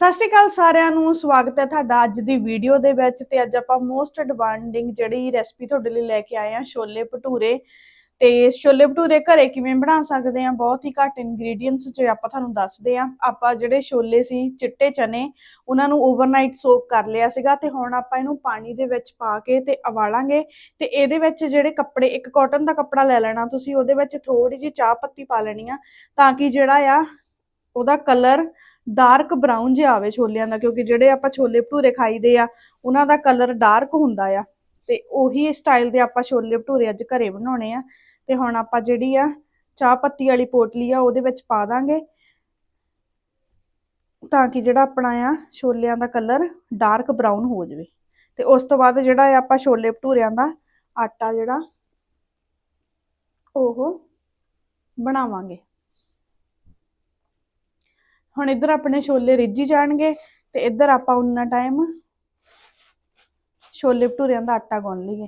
ਸਤਿ ਸ਼੍ਰੀ ਅਕਾਲ ਸਾਰਿਆਂ ਨੂੰ, ਸਵਾਗਤ ਹੈ ਤੁਹਾਡਾ ਅੱਜ ਦੀ ਵੀਡੀਓ ਦੇ ਵਿੱਚ ਤੇ ਅੱਜ ਆਪਾਂ ਮੋਸਟ ਡਿਮਾਂਡਿੰਗ ਜਿਹੜੀ ਰੈਸਪੀ ਤੁਹਾਡੇ ਲਈ ਲੈ ਕੇ ਆਏ ਆ ਛੋਲੇ ਭਟੂਰੇ। ਤੇ ਛੋਲੇ ਭਟੂਰੇ ਘਰੇ ਕਿਵੇਂ ਬਣਾ ਸਕਦੇ ਆ ਬਹੁਤ ਹੀ ਘੱਟ ਇੰਗਰੀਡੀਅੰਟਸ ਚ ਆਪਾਂ ਤੁਹਾਨੂੰ ਦੱਸਦੇ ਆ ਆਪਾਂ ਜਿਹੜੇ ਛੋਲੇ ਸੀ, ਚਿੱਟੇ ਚਨੇ, ਉਹਨਾਂ ਨੂੰ ਓਵਰਨਾਈਟ ਸੋਕ ਕਰ ਲਿਆ ਸੀਗਾ ਤੇ ਹੁਣ ਆਪਾਂ ਇਹਨੂੰ ਪਾਣੀ ਦੇ ਵਿੱਚ ਪਾ ਕੇ ਤੇ ਉਬਾਲਾਂਗੇ। ਤੇ ਇਹਦੇ ਵਿੱਚ ਜਿਹੜੇ ਕੱਪੜੇ, ਇੱਕ ਕਾਟਨ ਦਾ ਕੱਪੜਾ ਲੈ ਲੈਣਾ ਤੁਸੀਂ, ਉਹਦੇ ਵਿੱਚ ਥੋੜੀ ਜਿਹੀ ਚਾਹ ਪੱਤੀ ਪਾ ਲੈਣੀ ਆ, ਤਾਂ ਕਿ ਜਿਹੜਾ ਆ, ਉਹਦਾ ਕਲਰ ਡਾਰਕ ਬਰਾਊਨ ਜਿਹਾ ਆਵੇ ਛੋਲਿਆਂ ਦਾ, ਕਿਉਂਕਿ ਜਿਹੜੇ ਆਪਾਂ ਛੋਲੇ ਭਟੂਰੇ ਖਾਈਦੇ ਆ, ਉਹਨਾਂ ਦਾ ਕਲਰ ਡਾਰਕ ਹੁੰਦਾ ਆ। ਤੇ ਉਹੀ ਸਟਾਈਲ ਦੇ ਆਪਾਂ ਛੋਲੇ ਭਟੂਰੇ ਅੱਜ ਘਰੇ ਬਣਾਉਣੇ ਆ। ਤੇ ਹੁਣ ਆਪਾਂ ਜਿਹੜੀ ਆ ਚਾਹ ਪੱਤੀ ਵਾਲੀ ਪੋਟਲੀ ਆ, ਉਹਦੇ ਵਿੱਚ ਪਾ ਦਾਂਗੇ। ਤਾਂ ਕਿ ਜਿਹੜਾ ਆਪਣਾ ਆ ਛੋਲਿਆਂ ਦਾ ਕਲਰ ਡਾਰਕ ਬਰਾਊਨ ਹੋ ਜਾਵੇ। ਤੇ ਉਸ ਤੋਂ ਬਾਅਦ ਜਿਹੜਾ ਆ ਆਪਾਂ ਛੋਲੇ ਭਟੂਰਿਆਂ ਦਾ ਆਟਾ ਜਿਹੜਾ, ਉਹ ਬਣਾਵਾਂਗੇ। ਹੁਣ ਇੱਧਰ ਆਪਣੇ ਛੋਲੇ ਰਿੱਝੀ ਜਾਣਗੇ ਤੇ ਇੱਧਰ ਆਪਾਂ ਉਨਾ ਟਾਈਮ ਛੋਲੇ ਭਟੂਰਿਆਂ ਦਾ ਆਟਾ ਗੁੰਨ ਲਈਏ।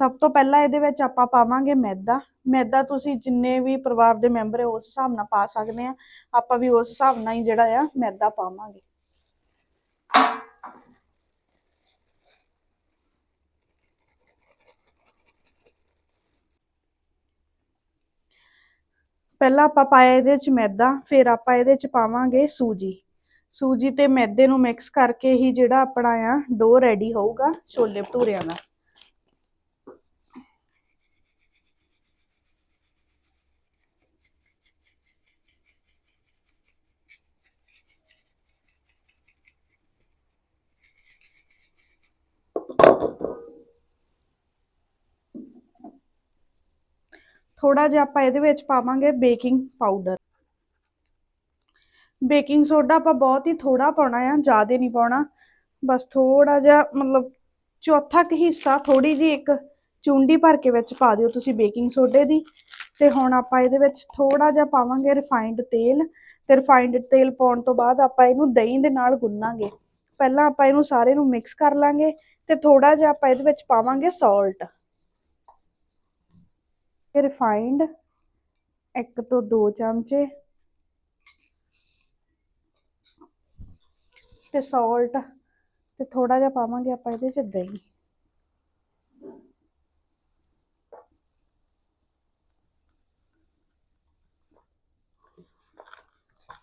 ਸਭ ਤੋਂ ਪਹਿਲਾਂ ਇਹਦੇ ਵਿੱਚ ਆਪਾਂ ਪਾਵਾਂਗੇ ਮੈਦਾ। ਮੈਦਾ ਤੁਸੀਂ ਜਿੰਨੇ ਵੀ ਪਰਿਵਾਰ ਦੇ ਮੈਂਬਰ ਹੈ, ਉਸ ਹਿਸਾਬ ਨਾਲ ਪਾ ਸਕਦੇ ਆ ਆਪਾਂ ਵੀ ਉਸ ਹਿਸਾਬ ਨਾਲ ਹੀ ਜਿਹੜਾ ਆ, ਮੈਦਾ ਪਾਵਾਂਗੇ। ਪਹਿਲਾਂ ਆਪਾਂ ਪਾਇਆ ਇਹਦੇ ਵਿੱਚ ਮੈਦਾ, ਫਿਰ ਆਪਾਂ ਇਹਦੇ ਵਿੱਚ ਪਾਵਾਂਗੇ ਸੂਜੀ। ਸੂਜੀ ਤੇ ਮੈਦੇ ਨੂੰ ਮਿਕਸ ਕਰਕੇ ਹੀ ਜਿਹੜਾ ਆਪਣਾ ਆ ਡੋ ਰੈਡੀ ਹੋਊਗਾ ਛੋਲੇ ਭਟੂਰਿਆਂ ਦਾ। ਥੋੜਾ ਜਿਹਾ ਆਪਾਂ ਇਹਦੇ ਵਿੱਚ ਪਾਵਾਂਗੇ ਬੇਕਿੰਗ ਪਾਊਡਰ। ਬੇਕਿੰਗ ਸੋਡਾ ਆਪਾਂ ਬਹੁਤ ਹੀ ਥੋੜਾ ਪਾਉਣਾ ਆ, ਜ਼ਿਆਦਾ ਨਹੀਂ ਪਾਉਣਾ। ਬਸ ਥੋੜਾ ਜਿਹਾ ਮਤਲਬ ਚੌਥਾ ਕੁ ਹਿੱਸਾ ਥੋੜੀ ਜੀ ਇੱਕ ਚੁੰਡੀ ਭਰ ਕੇ ਵਿੱਚ ਪਾ ਦਿਓ ਤੁਸੀਂ ਬੇਕਿੰਗ ਸੋਡੇ ਦੀ। ਤੇ ਹੁਣ ਆਪਾਂ ਇਹਦੇ ਵਿੱਚ ਥੋੜਾ ਜਿਹਾ ਪਾਵਾਂਗੇ ਰਿਫਾਈਨਡ ਤੇਲ। ਤੇ ਰਿਫਾਈਨਡ ਤੇਲ ਪਾਉਣ ਤੋਂ ਬਾਅਦ ਆਪਾਂ ਇਹਨੂੰ ਦਹੀਂ ਦੇ ਨਾਲ ਗੁੰਨਾਂਗੇ। ਪਹਿਲਾਂ ਆਪਾਂ ਇਹਨੂੰ ਸਾਰੇ ਨੂੰ ਮਿਕਸ ਕਰ ਲਾਂਗੇ ਤੇ ਥੋੜਾ ਜਿਹਾ ਆਪਾਂ ਇਹਦੇ ਵਿੱਚ ਪਾਵਾਂਗੇ ਸਾਲਟ। ਰਿਫਾਈਨਡ ਇੱਕ ਤੋਂ ਦੋ ਚਮਚੇ ਤੇ ਸਾਲਟ ਤੇ ਥੋੜਾ ਜਿਹਾ ਪਾਵਾਂਗੇ ਆਪਾਂ ਇਹਦੇ ਚ ਦਹੀਂ।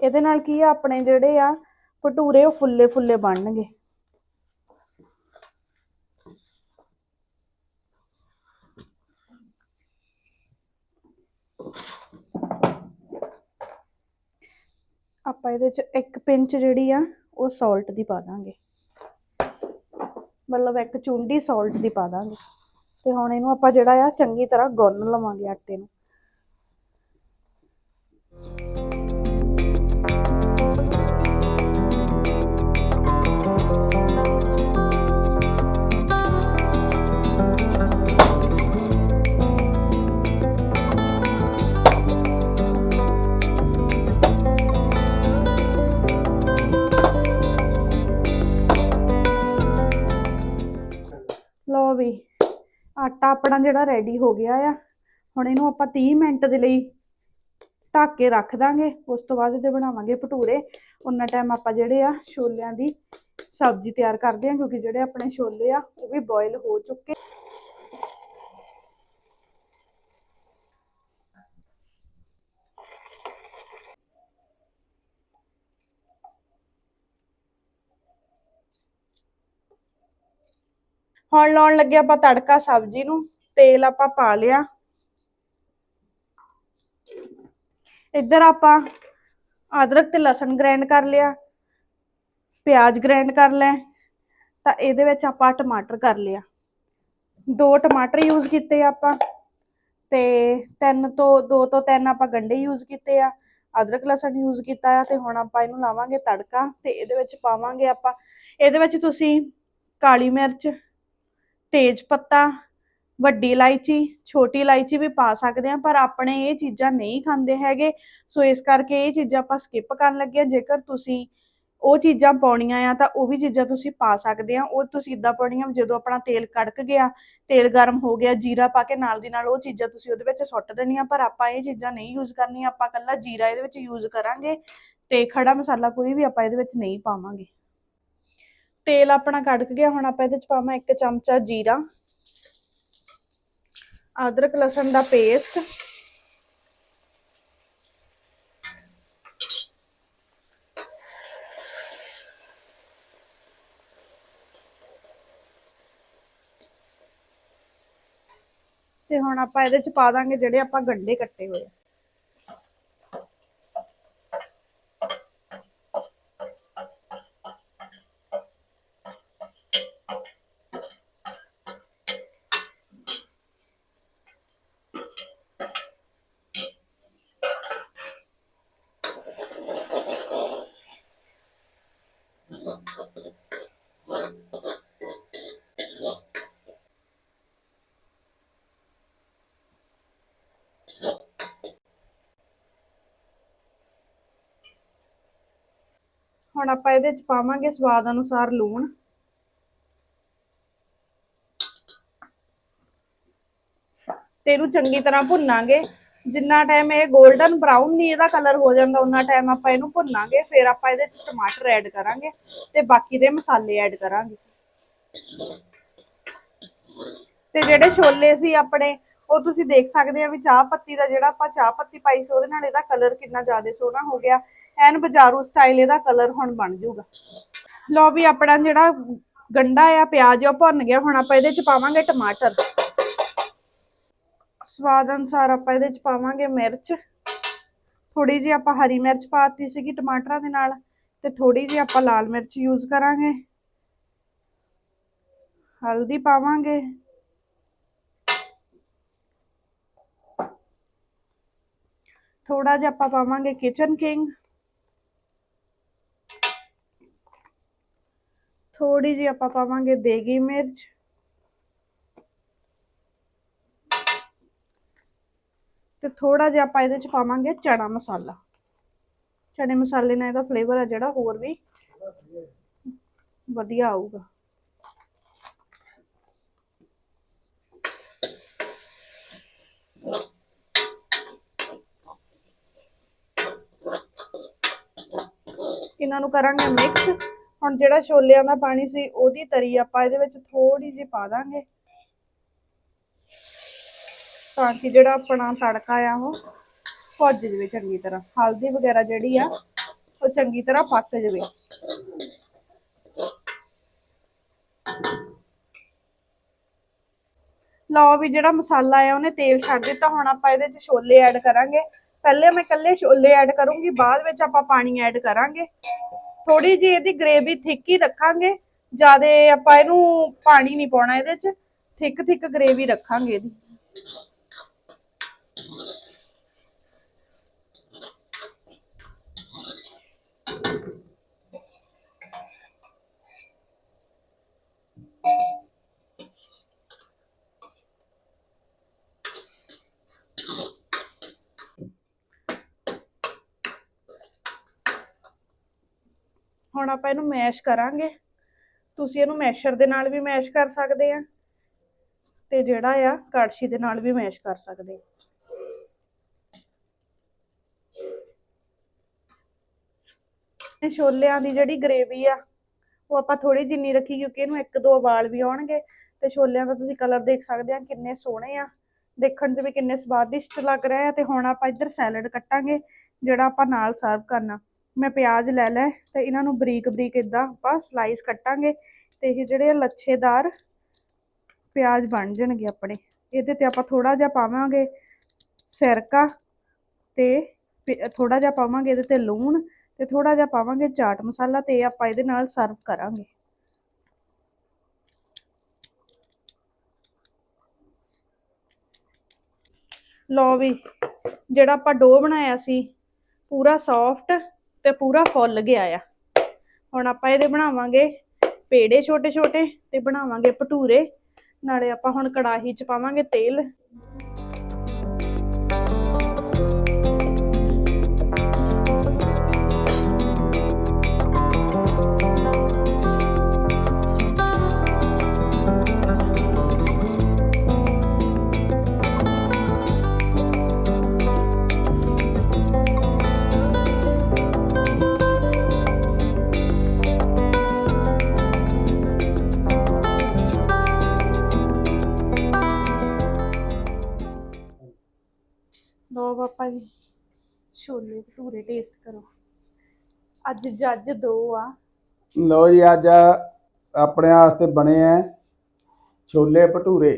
ਇਹਦੇ ਨਾਲ ਕੀ ਆ, ਆਪਣੇ ਜਿਹੜੇ ਆ ਭਟੂਰੇ ਉਹ ਫੁੱਲੇ ਫੁੱਲੇ ਬਣਨਗੇ। ਆਪਾਂ ਇਹਦੇ ਚ ਇੱਕ ਪਿੰਚ ਜਿਹੜੀ ਆ, ਉਹ ਸਾਲਟ ਦੀ ਪਾ ਦਾਂਗੇ। ਮਤਲਬ ਇੱਕ ਚੁੰਡੀ ਸਾਲਟ ਦੀ ਪਾ ਦਾਂਗੇ। ਤੇ ਹੁਣ ਇਹਨੂੰ ਆਪਾਂ ਜਿਹੜਾ ਆ, ਚੰਗੀ ਤਰ੍ਹਾਂ ਗੁੰਨ ਲਵਾਂਗੇ ਆਟੇ ਨੂੰ। ਲਓ ਵੀ, ਆਟਾ ਆਪਣਾ ਜਿਹੜਾ ਰੈਡੀ ਹੋ ਗਿਆ ਆ। ਹੁਣ ਇਹਨੂੰ ਆਪਾਂ 30 ਮਿੰਟ ਦੇ ਲਈ ਢੱਕ ਕੇ ਰੱਖ ਦਾਂਗੇ। ਉਸ ਤੋਂ ਬਾਅਦ ਇਹਦੇ ਬਣਾਵਾਂਗੇ ਭਟੂਰੇ। ਉਹਨਾਂ ਟਾਈਮ ਆਪਾਂ ਜਿਹੜੇ ਆ ਛੋਲਿਆਂ ਦੀ ਸਬਜ਼ੀ ਤਿਆਰ ਕਰਦੇ ਆ, ਕਿਉਂਕਿ ਜਿਹੜੇ ਆਪਣੇ ਛੋਲੇ ਆ, ਉਹ ਵੀ ਬੋਇਲ ਹੋ ਚੁੱਕੇ। ਹੁਣ ਲਾਉਣ ਲੱਗੇ ਆਪਾਂ ਤੜਕਾ ਸਬਜ਼ੀ ਨੂੰ, ਤੇਲ ਆਪਾਂ ਪਾ ਲਿਆ। ਇੱਧਰ ਆਪਾਂ ਅਦਰਕ ਤੇ ਲਸਣ ਗ੍ਰਾਈਂਡ ਕਰ ਲਿਆ, ਪਿਆਜ਼ ਗ੍ਰਾਈਂਡ ਕਰ ਲੈ, ਤਾਂ ਇਹਦੇ ਵਿੱਚ ਆਪਾਂ ਟਮਾਟਰ ਕਰ ਲਿਆ। ਦੋ ਟਮਾਟਰ ਯੂਜ਼ ਕੀਤੇ ਆਪਾਂ, ਤੇ ਤਿੰਨ ਤੋਂ, ਦੋ ਤੋਂ ਤਿੰਨ ਆਪਾਂ ਗੰਢੇ ਯੂਜ਼ ਕੀਤੇ ਆ, ਅਦਰਕ ਲਸਣ ਯੂਜ਼ ਕੀਤਾ ਆ, ਤੇ ਹੁਣ ਆਪਾਂ ਇਹਨੂੰ ਲਾਵਾਂਗੇ ਤੜਕਾ, ਤੇ ਇਹਦੇ ਵਿੱਚ ਪਾਵਾਂਗੇ ਆਪਾਂ, ਇਹਦੇ ਵਿੱਚ ਤੁਸੀਂ ਕਾਲੀ ਮਿਰਚ ਤੇਜ ਪੱਤਾ, ਵੱਡੀ ਇਲਾਇਚੀ, ਛੋਟੀ ਇਲਾਇਚੀ ਵੀ ਪਾ ਸਕਦੇ ਆ ਪਰ ਆਪਣੇ ਇਹ ਚੀਜ਼ਾਂ ਨਹੀਂ ਖਾਂਦੇ ਹੈਗੇ। ਸੋ ਇਸ ਕਰਕੇ ਇਹ ਚੀਜ਼ਾਂ ਆਪਾਂ ਸਕਿਪ ਕਰਨ ਲੱਗੇ ਆ ਜੇਕਰ ਤੁਸੀਂ ਉਹ ਚੀਜ਼ਾਂ ਪਾਉਣੀਆਂ ਆ, ਤਾਂ ਉਹ ਵੀ ਚੀਜ਼ਾਂ ਤੁਸੀਂ ਪਾ ਸਕਦੇ ਆ ਉਹ ਤੁਸੀਂ ਇਦਾਂ ਪਾਉਣੀਆਂ, ਜਦੋਂ ਆਪਣਾ ਤੇਲ ਕੜਕ ਗਿਆ, ਤੇਲ ਗਰਮ ਹੋ ਗਿਆ, ਜੀਰਾ ਪਾ ਕੇ ਨਾਲ ਦੀ ਨਾਲ ਉਹ ਚੀਜ਼ਾਂ ਤੁਸੀਂ ਉਹਦੇ ਵਿੱਚ ਸੁੱਟ ਦੇਣੀਆਂ, ਪਰ ਆਪਾਂ ਇਹ ਚੀਜ਼ਾਂ ਨਹੀਂ ਯੂਜ਼ ਕਰਨੀਆਂ। ਆਪਾਂ ਕੱਲਾ ਜੀਰਾ ਇਹਦੇ ਵਿੱਚ ਯੂਜ਼ ਕਰਾਂਗੇ ਤੇ ਖੜਾ ਮਸਾਲਾ ਕੋਈ ਵੀ ਆਪਾਂ ਇਹਦੇ ਵਿੱਚ ਨਹੀਂ ਪਾਵਾਂਗੇ। ਤੇਲ ਆਪਣਾ ਕੜਕ ਗਿਆ, ਹੁਣ ਆਪਾਂ ਇਹਦੇ ਚ ਪਾਵਾਂ ਇੱਕ ਚਮਚਾ ਜੀਰਾ, ਅਦਰਕ ਲਸਣ ਦਾ ਪੇਸਟ, ਤੇ ਹੁਣ ਆਪਾਂ ਇਹਦੇ ਚ ਪਾ ਦਾਂਗੇ ਜਿਹੜੇ ਆਪਾਂ ਗੰਡੇ ਕੱਟੇ ਹੋਏ ਆ। ਹੁਣ ਆਪਾਂ ਇਹਦੇ ਚ ਪਾਵਾਂਗੇ ਸਵਾਦ ਅਨੁਸਾਰ ਲੂਣ। ਤੇ ਇਹਨੂੰ ਚੰਗੀ ਤਰ੍ਹਾਂ ਭੁੰਨਾਂਗੇ। ਜਿੰਨਾ ਟਾਈਮ ਇਹ 골ਡਨ ਬਰਾਊਨ ਨਹੀਂ ਇਹਦਾ ਕਲਰ ਹੋ ਜਾਂਦਾ ਉਹਨਾਂ ਟਾਈਮ ਆਪਾਂ ਇਹਨੂੰ ਭੁੰਨਾਂਗੇ, ਫਿਰ ਆਪਾਂ ਇਹਦੇ ਚ ਟਮਾਟਰ ਐਡ ਕਰਾਂਗੇ ਤੇ ਬਾਕੀ ਦੇ ਮਸਾਲੇ ਐਡ ਕਰਾਂਗੇ। ਤੇ ਜਿਹੜੇ ਛੋਲੇ ਸੀ ਆਪਣੇ, ਉਹ ਤੁਸੀਂ ਦੇਖ ਸਕਦੇ ਆ ਵੀ ਚਾਹ ਪੱਤੀ ਦਾ ਜਿਹੜਾ ਆਪਾਂ ਚਾਹ ਪੱਤੀ ਪਾਈ ਸੀ, ਉਹਦੇ ਨਾਲ ਇਹਦਾ ਕਲਰ ਕਿੰਨਾ ਜ਼ਿਆਦਾ ਸੋਹਣਾ ਹੋ ਗਿਆ। ਐਨ ਬਾਜ਼ਾਰੂ ਸਟਾਈਲ ਇਹਦਾ ਕਲਰ ਹੁਣ ਬਣ ਜਾਊਗਾ। ਲਓ ਵੀ ਆਪਣਾ ਜਿਹੜਾ ਗੰਡਾ ਆ, ਪਿਆਜ਼ ਉਹ ਭੁੰਨ ਗਿਆ, ਹੁਣ ਆਪਾਂ ਇਹਦੇ ਚ ਪਾਵਾਂਗੇ ਟਮਾਟਰ। ਸਵਾਦ ਅਨੁਸਾਰ ਆਪਾਂ ਇਹਦੇ ਚ ਪਾਵਾਂਗੇ ਮਿਰਚ। ਥੋੜੀ ਜਿਹੀ ਆਪਾਂ ਹਰੀ ਮਿਰਚ ਪਾਤੀ ਸੀਗੀ ਟਮਾਟਰਾਂ ਦੇ ਨਾਲ ਤੇ ਥੋੜੀ ਜਿਹੀ ਆਪਾਂ ਲਾਲ ਮਿਰਚ ਯੂਜ਼ ਕਰਾਂਗੇ। ਹਲਦੀ ਪਾਵਾਂਗੇ। ਥੋੜਾ ਜਿਹਾ ਆਪਾਂ ਪਾਵਾਂਗੇ ਕਿਚਨ ਕਿੰਗ ਥੋੜੀ ਜਿਹੀ ਆਪਾਂ ਪਾਵਾਂਗੇ ਦੇਗੀ ਮਿਰਚ। ਤੇ ਥੋੜਾ ਜਿਹਾ ਆਪਾਂ ਇਹਦੇ ਚ ਪਾਵਾਂਗੇ ਚਣਾ ਮਸਾਲਾ। ਚਣੇ ਮਸਾਲੇ ਨਾਲ ਇਹਦਾ ਫਲੇਵਰ ਆ ਜਿਹੜਾ ਹੋਰ ਵੀ ਵਧੀਆ ਆਊਗਾ। ਇਹਨਾਂ ਨੂੰ ਕਰਾਂਗੇ ਮਿਕਸ ਹੁਣ ਜਿਹੜਾ ਛੋਲਿਆਂ ਦਾ ਪਾਣੀ ਸੀ, ਉਹਦੀ ਤਰੀ ਆਪਾਂ ਇਹਦੇ ਵਿੱਚ ਥੋੜੀ ਜਿਹੀ ਪਾ ਦਾਂਗੇ। ਤਾਂ ਕਿ ਜਿਹੜਾ ਆਪਣਾ ਤੜਕਾ ਆ ਉਹ ਭੁੱਜ ਜਵੇ ਚੰਗੀ ਤਰ੍ਹਾਂ। ਹਲਦੀ ਵਗੈਰਾ ਜਿਹੜੀ ਆ, ਉਹ ਚੰਗੀ ਤਰ੍ਹਾਂ ਪੱਕ ਜਵੇ। ਲਓ ਵੀ ਜਿਹੜਾ ਮਸਾਲਾ ਆ, ਉਹਨੇ ਤੇਲ ਛੱਡ ਦਿੱਤਾ। ਹੁਣ ਆਪਾਂ ਇਹਦੇ 'ਚ ਛੋਲੇ ਐਡ ਕਰਾਂਗੇ। ਪਹਿਲੇ ਮੈਂ ਇਕੱਲੇ ਛੋਲੇ ਐਡ ਕਰੂੰਗੀ, ਬਾਅਦ ਵਿੱਚ ਆਪਾਂ ਪਾਣੀ ਐਡ ਕਰਾਂਗੇ। ਥੋੜੀ ਜਿਹੀ ਇਹਦੀ ਗ੍ਰੇਵੀ ਥਿੱਕ ਹੀ ਰੱਖਾਂਗੇ। ਜਿਆਦੇ ਆਪਾਂ ਇਹਨੂੰ ਪਾਣੀ ਨਹੀਂ ਪਾਉਣਾ ਇਹਦੇ 'ਚ। ਥਿੱਕ ਥਿੱਕ ਗ੍ਰੇਵੀ ਰੱਖਾਂਗੇ ਇਹਦੀ। ਹੁਣ ਆਪਾਂ ਇਹਨੂੰ ਮੈਸ਼ ਕਰਾਂਗੇ। ਤੁਸੀਂ ਇਹਨੂੰ ਮੈਸ਼ਰ ਦੇ ਨਾਲ ਵੀ ਮੈਸ਼ ਕਰ ਸਕਦੇ ਆ ਤੇ ਜਿਹੜਾ ਆ ਕੜਛੀ ਦੇ ਨਾਲ ਵੀ ਮੈਸ਼ ਕਰ ਸਕਦੇ ਆ ਇਹ ਛੋਲਿਆਂ ਦੀ ਜਿਹੜੀ ਗ੍ਰੇਵੀ ਆ, ਉਹ ਆਪਾਂ ਥੋੜੀ ਜਿੰਨੀ ਰੱਖੀ ਕਿਉਂਕਿ ਇਹਨੂੰ ਇੱਕ ਦੋ ਉਬਾਲ ਵੀ ਆਉਣਗੇ ਤੇ ਛੋਲਿਆਂ ਦਾ ਤੁਸੀਂ ਕਲਰ ਦੇਖ ਸਕਦੇ ਆ ਕਿੰਨੇ ਸੋਹਣੇ ਆ। ਦੇਖਣ 'ਚ ਵੀ ਕਿੰਨੇ ਸਵਾਦਿਸ਼ਟ ਲੱਗ ਰਹੇ ਆ ਤੇ ਹੁਣ ਆਪਾਂ ਇੱਧਰ ਸੈਲਡ ਕੱਟਾਂਗੇ, ਜਿਹੜਾ ਆਪਾਂ ਨਾਲ ਸਰਵ ਕਰਨਾ। ਮੈਂ ਪਿਆਜ਼ ਲੈ ਲੈ ਤੇ ਇਹਨਾਂ ਨੂੰ ਬਰੀਕ ਬਰੀਕ ਇਦਾਂ ਆਪਾਂ ਸਲਾਈਸ ਕੱਟਾਂਗੇ ਤੇ ਇਹ ਜਿਹੜੇ ਲੱਛੇਦਾਰ ਪਿਆਜ਼ ਬਣ ਜਾਣਗੇ ਆਪਣੇ। ਇਹਦੇ ਤੇ ਆਪਾਂ ਥੋੜਾ ਜਿਹਾ ਪਾਵਾਂਗੇ ਸਿਰਕਾ ਤੇ ਥੋੜਾ ਜਿਹਾ ਪਾਵਾਂਗੇ ਇਹਦੇ ਤੇ ਲੂਣ ਤੇ ਥੋੜਾ ਜਿਹਾ ਪਾਵਾਂਗੇ ਚਾਟ ਮਸਾਲਾ ਤੇ ਆਪਾਂ ਇਹਦੇ ਨਾਲ ਸਰਵ ਕਰਾਂਗੇ। ਲੋ ਵੀ, ਜਿਹੜਾ ਆਪਾਂ ਡੋ ਬਣਾਇਆ ਸੀ, ਪੂਰਾ ਸੌਫਟ ਤੇ ਪੂਰਾ ਫੁੱਲ ਗਿਆ ਆ। ਹੁਣ ਆਪਾਂ ਇਹਦੇ ਬਣਾਵਾਂਗੇ ਪੇੜੇ ਛੋਟੇ ਛੋਟੇ ਤੇ ਬਣਾਵਾਂਗੇ ਭਟੂਰੇ। ਨਾਲੇ ਆਪਾਂ ਹੁਣ ਕੜਾਹੀ 'ਚ ਪਾਵਾਂਗੇ ਤੇਲ। ਲੋ ਪਾਪਾ ਜੀ, ਛੋਲੇ ਭਟੂਰੇ ਟੇਸਟ ਕਰੋ। ਅੱਜ ਜੱਜ ਦੋ ਆ। ਲਓ ਜੀ, ਅੱਜ ਆਪਣੇ ਵਾਸਤੇ ਬਣੇ ਆ ਛੋਲੇ ਭਟੂਰੇ।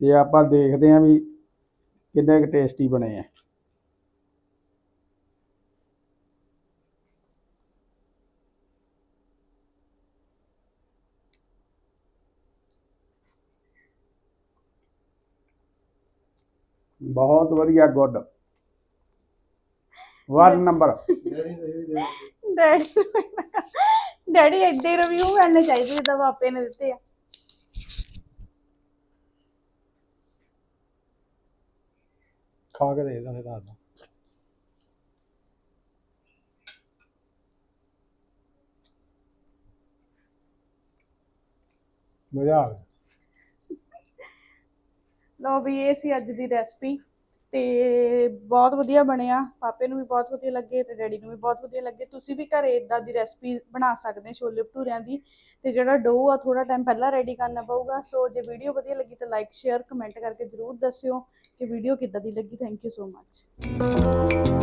ਤੇ ਆਪਾਂ ਦੇਖਦੇ ਆਂ ਵੀ ਕਿੰਨੇ ਕੁ ਟੇਸਟੀ ਬਣੇ ਆ। ਬਹੁਤ ਵਧੀਆ good one number daddy daddy ਏਦਾਂ ਹੀ ਰਿਵਿਊ ਕਰਨੇ ਚਾਹੀਦੇ ਜਿੱਦਾਂ ਪਾਪੇ ਨੇ ਦਿੱਤੇ ਆ। ਖਾ ਕੇ ਦੇਖਦਾ ਫਿਰ ਦੱਸਦਾ ਮਜ਼ਾ ਆ ਗਿਆ। ਲਓ ਵੀ ਇਹ ਸੀ ਅੱਜ ਦੀ ਰੈਸਪੀ ਤੇ ਬਹੁਤ ਵਧੀਆ ਬਣਿਆ। ਪਾਪੇ ਨੂੰ ਵੀ ਬਹੁਤ ਵਧੀਆ ਲੱਗੇ ਤੇ ਡੈਡੀ ਨੂੰ ਵੀ ਬਹੁਤ ਵਧੀਆ ਲੱਗੇ। ਤੁਸੀਂ ਵੀ ਘਰੇ ਇਦਾਂ ਦੀ ਰੈਸਪੀ ਬਣਾ ਸਕਦੇ ਛੋਲੇ ਭਟੂਰਿਆਂ ਦੀ ਤੇ ਜਿਹੜਾ ਡੋ ਆ ਥੋੜਾ ਟਾਈਮ ਪਹਿਲਾਂ ਰੈਡੀ ਕਰਨਾ ਪਊਗਾ। ਸੋ ਜੇ ਵੀਡੀਓ ਵਧੀਆ ਲੱਗੀ ਤਾਂ ਲਾਈਕ ਸ਼ੇਅਰ ਕਮੈਂਟ ਕਰਕੇ ਜਰੂਰ ਦੱਸਿਓ ਕਿ ਵੀਡੀਓ ਕਿੱਦਾਂ ਦੀ ਲੱਗੀ। Thank you so much